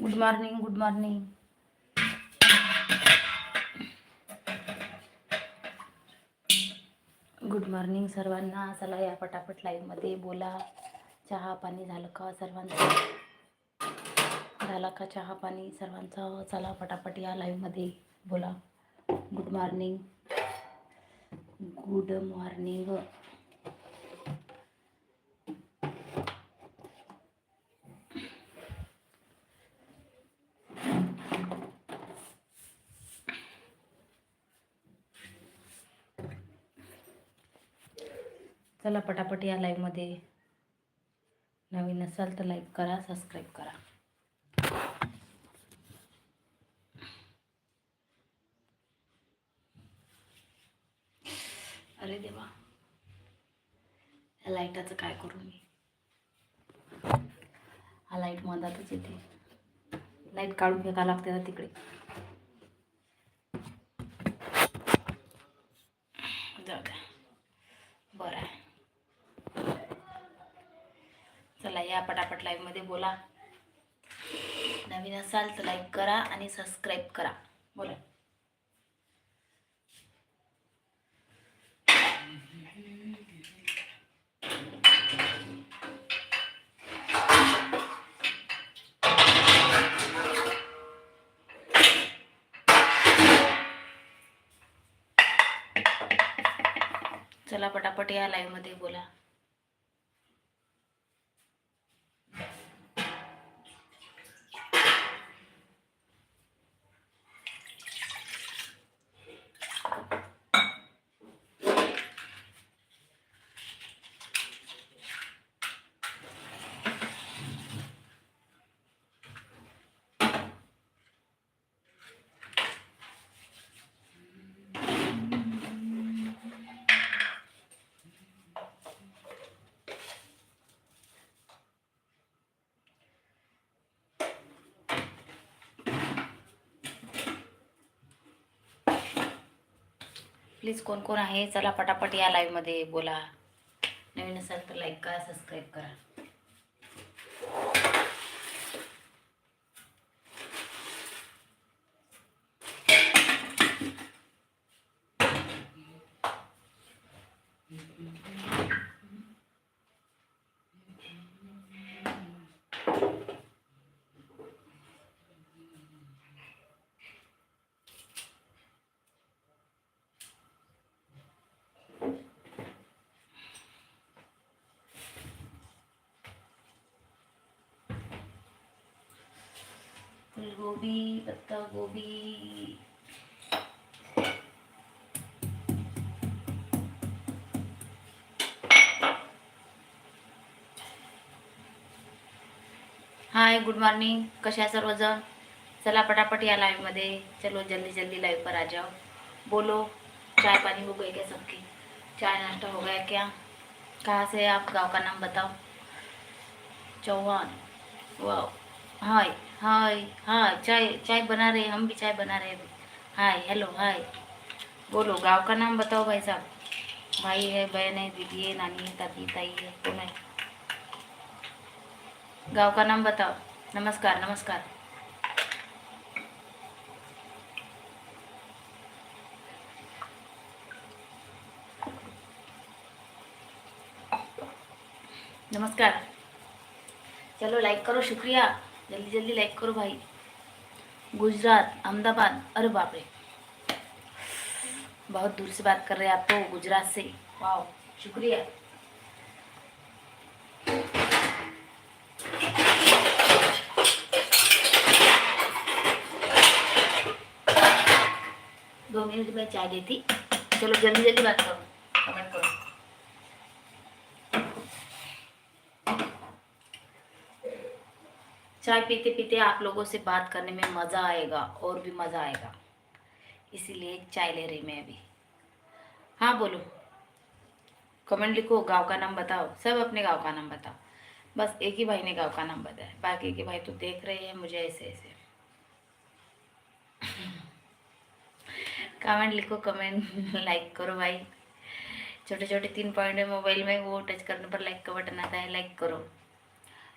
Good morning good morning good morning सर्वांना. चला या पटापट लाईव्हमध्ये बोला. चहा पाणी झालं का सर्वांचं? झाला का चहा पाणी सर्वांचं? चला पटापट या लाईव्हमध्ये बोला. गुड मॉर्निंग गुड मॉर्निंग चला पटापट या लाईव्हमध्ये नवीन असाल तर लाईक करा सबस्क्राईब करा. अरे देवा. या लाईटाचं काय करू मी? हा लाइट मधातच येते. लाइट काढून फेका लागते ना तिकडे जाऊ द्या बरं आहे चला या पटापट लाईव्हमध्ये बोला. नवीन असाल तर लाईक करा आणि सबस्क्राईब करा. बोला. चला पटापट या लाईव्हमध्ये बोला. प्लीज कोण कोण आहे? चला पटापट या लाईव्हमध्ये बोला. नवीन असाल तर लाईक करा सबस्क्राईब करा. फुलगोबी पत्ता गोबी हाय गुड मॉर्निंग कशा सर्वजण? चला पटापट या लाइवमध्ये. चलो जल्दी जल्दी लाइव पर आ जाओ बोलो चाय पानी हो गई क्या सबकी? चाय नाश्ता हो गया क्या? कहाँ से आप? गांव का नाम बताओ। चौहान। वाह हाय हाय हाय, चाय चाय बना रहे हम भी चाय बना रहे हैं हाय हेलो हाय। बोलो, गाँव का नाम बताओ भाई साहब। भाई है, बहन है, दीदी है, नानी है, दादी, ताई है, कौन है? गाँव का नाम बताओ। नमस्कार नमस्कार। नमस्कार। चलो लाइक करो, शुक्रिया। जल्दी जल्दी लाइक करो भाई। गुजरात, अहमदाबाद, अरे बाप रे बहुत दूर से बात कर रहे हैं आप तो गुजरात से। वाह शुक्रिया। दो मिनट में चाय देती चलो जल्दी जल्दी बात करो कमेंट करो चाय पीते पीते आप लोगों से बात करने में मज़ा आएगा, और भी मज़ा आएगा। इसीलिए चाय ले रही मैं अभी। हाँ बोलो। कमेंट लिखो, गाँव का नाम बताओ। सब अपने गाँव का नाम बताओ। बस एक ही भाई ने गाँव का नाम बताया। बाकी के भाई तो देख रहे हैं, मुझे ऐसे ऐसे। कमेंट लिखो, कमेंट, लाइक करो भाई। छोटे छोटे तीन पॉइंट है मोबाइल में, वो टच करने पर लाइक का बटन आता है, लाइक करो।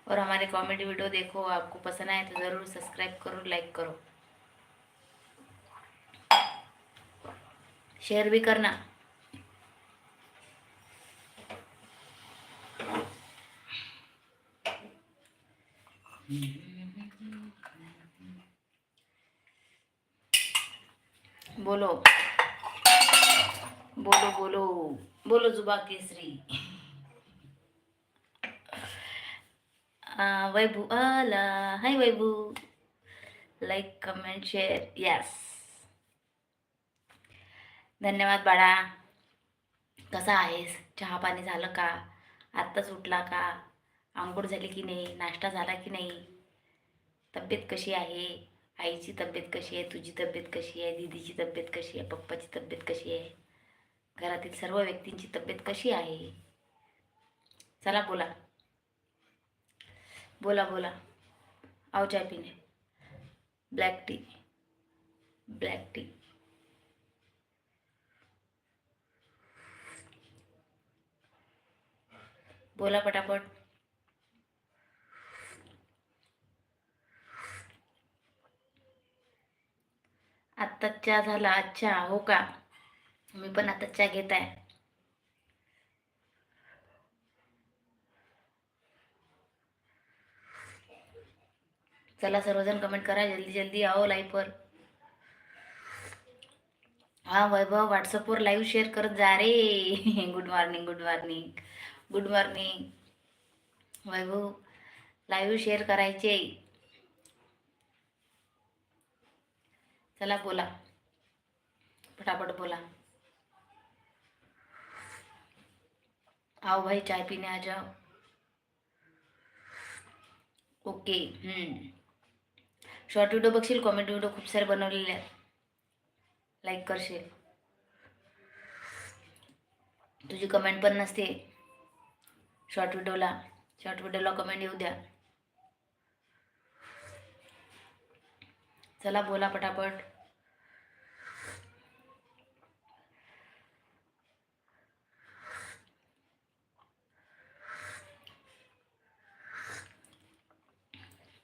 और हमारे कॉमेडी वीडियो देखो, आपको पसंद आए तो ज़रूर सब्सक्राइब करो लाइक करो। शेयर भी करना। बोलो। बोलो बोलो। बोलो, जुबा केसरी। आ, वैभू आला. Hi Vaibhu. Like comment share yes धन्यवाद बाळा. कसा आहेस? चहा पाणी झालं का? आत्ताच उठला का? आंघोळ झाली की नाही? नाश्ता झाला की नाही? तब्येत कशी आहे? आईची तब्येत कशी आहे? तुझी तब्येत कशी आहे? दीदीची तब्येत कशी आहे? पप्पाची तब्येत कशी आहे? घरातील सर्व व्यक्तींची तब्येत कशी आहे? चला बोला. बोला बोला। आओ चाय पीने। Black tea. Black tea. बोला पटापट आत्ता चहा झाला अच्छा हो का? मी पण आता चहा घेत आहे. चला सर्वजण कमेंट करा. जल्दी जल्दी आओ लाईव्हवर हा वैभव व्हॉट्सअपवर लाईव्ह शेअर करत जा रे. Good morning good morning good morning Vaibhav live share करायचे. चला बोला. फटाफट बोला. आओ भाई चाय पीने आ जाओ ओके शॉर्ट व्हिडिओ बघशील कॉमेडी व्हिडिओ खूप सारे बनवलेले आहेत. लाईक करशील. तुझी कमेंट पण नसते. शॉर्ट व्हिडिओला शॉर्ट व्हिडिओला कमेंट येऊ द्या. चला बोला पटापट.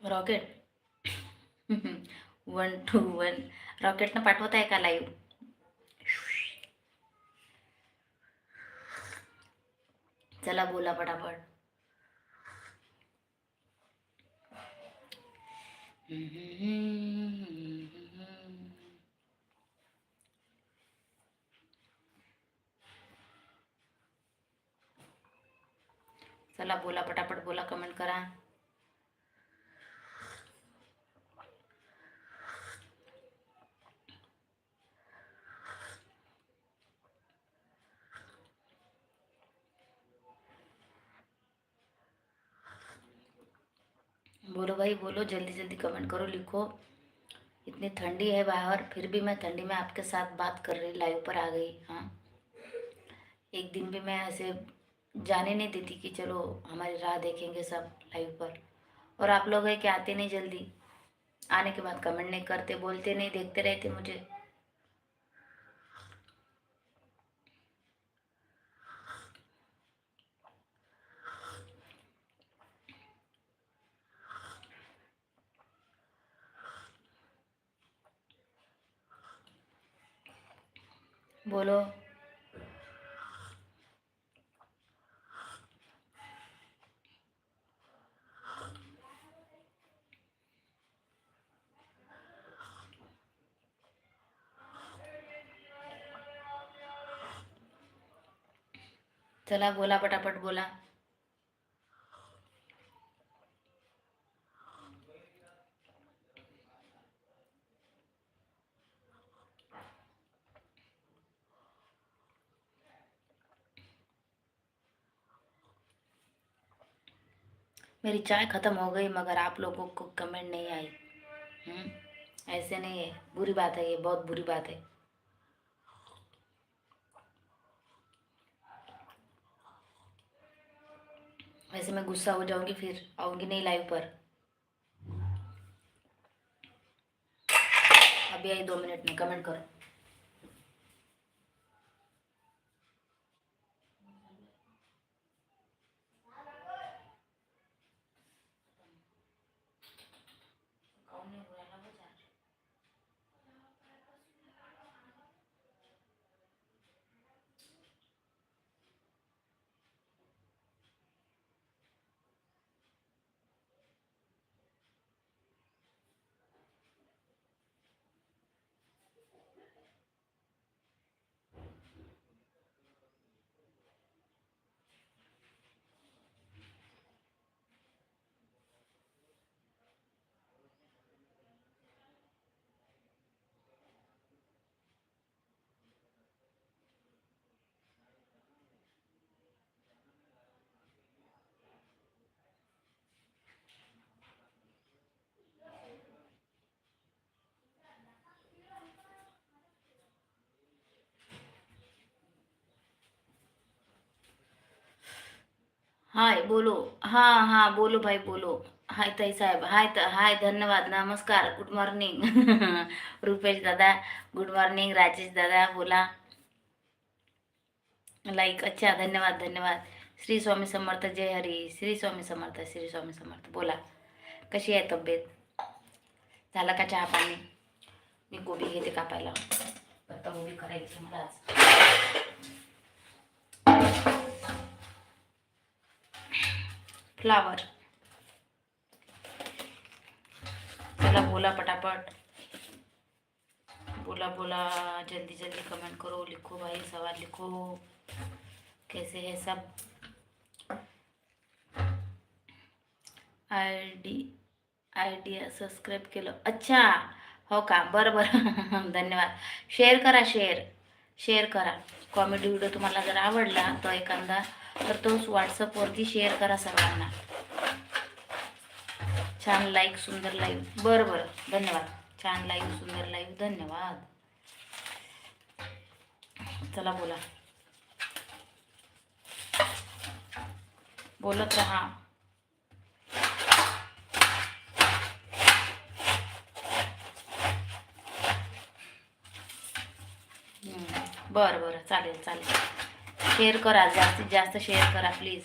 रॉकेट वन टू वन रॉकेटनं पाठवत आहे का लाईव्ह चला बोला पटापट. चला बोला पटापट बोला कमेंट करा. भाई बोलो, जल्दी जल्दी कमेंट करो, लिखो। इतनी ठंडी है बाहर, फिर भी मैं ठंडी में आपके साथ बात कर रही लाइव पर आ गई हाँ। एक दिन भी मैं ऐसे जाने नहीं देती कि चलो, हमारी राह देखेंगे सब लाइव पर। और आप लोग है कि आते नहीं जल्दी? आने के बाद कमेंट नहीं करते, बोलते नहीं, देखते रहते मुझे। बोलो. चला बोला पटापट बोला. मेरी चाय ख़त्म हो गई मगर आप लोगों को कमेंट नहीं आई। हम्म, ऐसे नहीं है। बुरी बात है ये बहुत बुरी बात है। वैसे मैं गुस्सा हो जाऊँगी फिर आऊँगी नहीं लाइव पर। अभी आई दो मिनट में कमेंट करो। हाय बोलो. हां हां बोलो भाई बोलो. हाय ताई साहेब हाय त हाय धन्यवाद नमस्कार गुड मॉर्निंग. रुपेश दादा गुड मॉर्निंग राजेश दादा बोला. लाईक अच्छा धन्यवाद धन्यवाद. श्री स्वामी समर्थ जय हरी. श्री स्वामी समर्थ श्री स्वामी समर्थ बोला. कशी आहे तब्येत? झाला का चहा पाणी? मी गोबी घेते कापायला. आता गोबी करायची मला आज. फ्लावर. चला बोला पटापट. बोला बोला जल्दी जल्दी कमेंट करो लिखो भाई सवाल लिखो. कैसे है सब? आय डी आयडिया सबस्क्राईब केलं. अच्छा हो का? बरं बरं. धन्यवाद. शेअर करा शेअर शेअर करा. कॉमेडी व्हिडिओ तुम्हाला जर आवडला तर एखादा तर तोच व्हॉट्सअपवरती शेअर करा सर्वांना. छान लाईक सुंदर लाईव्ह बरं बरं. धन्यवाद. छान लाईव्ह सुंदर लाईव्ह धन्यवाद. चला बोला. बोलत राहा. बरं बरं. चालेल चालेल. शेअर करा जास्तीत जास्त शेअर करा प्लीज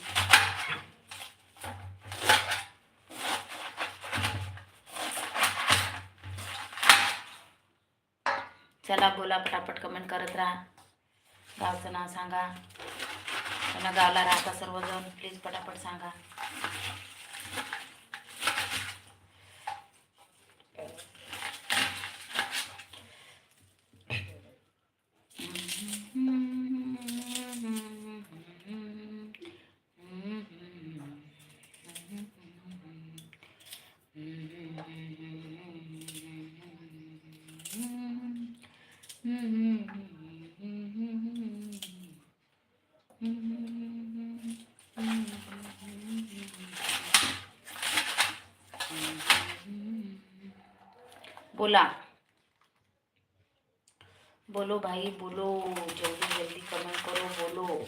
चला बोला पटापट कमेंट करत राहा. गावचं नाव सांगा. त्यांना गावला राहता सर्वजण. प्लीज पटापट सांगा. बोला. बोलो भाई बोलो. जल्दी जल्दी कमेंट करो बोलो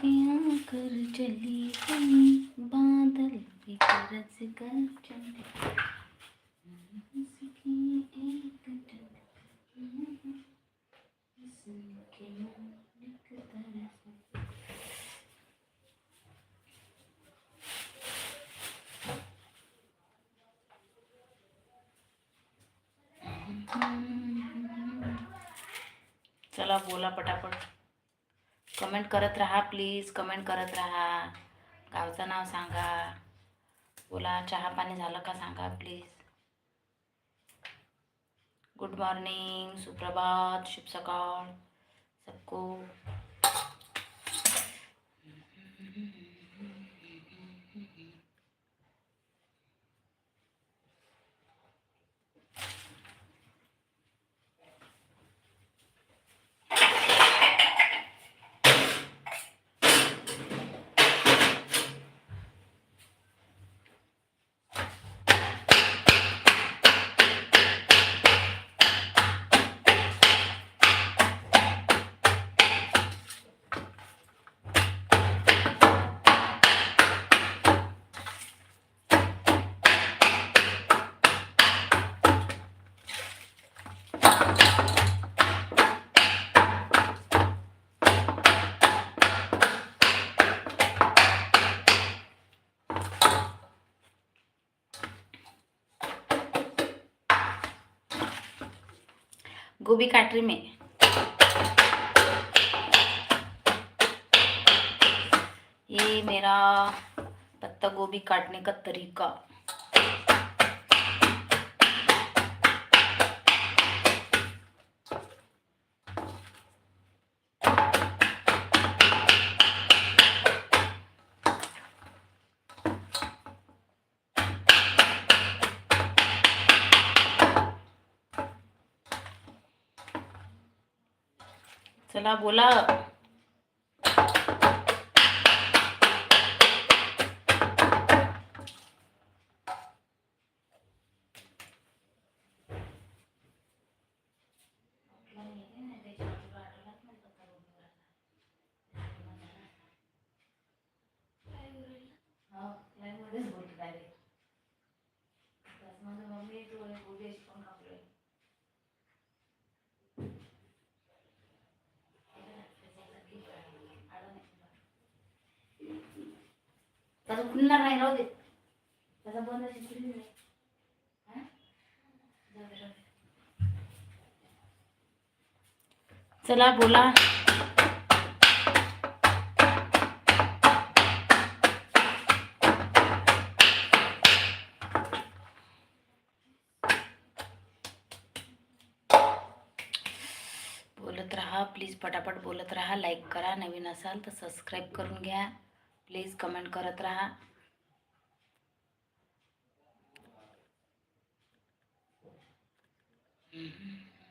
क्या कर चली गई बादल की तरस कर चले उसकी एक टक इसके मौलिक तरस चला बोला पटापट. कमेंट करत राहा प्लीज कमेंट करत राहा. गावचं नाव सांगा. बोला चहा पाणी झालं का सांगा प्लीज गुड मॉर्निंग सुप्रभात शुभ सकाळ सबको. गोभी काट रही मैं. ये मेरा पत्ता गोभी काटने का तरीका. चला बोला. त्याचं खुलणार नाही राहू दे त्याचा बंद असेल खुलली नाही हा? जाऊ चला बोला बोलत राहा प्लीज पटापट बोलत राहा लाईक करा नवीन असाल तर सबस्क्राईब करून घ्या. प्लीज कमेंट करत राहा.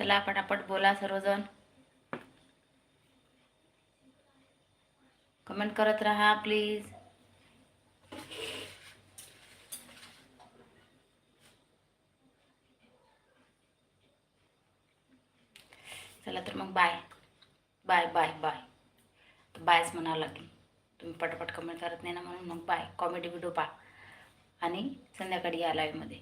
चला पटापट बोला सर्वजण. कमेंट करत राहा प्लीज चला तर मग बाय बाय बाय बाय तर बायच म्हणावं लागेल तुम्ही पटापट कमेंट करत नाही ना म्हणून मग बाय कॉमेडी व्हिडिओ पा आणि संध्याकाळी या लाईव्हमध्ये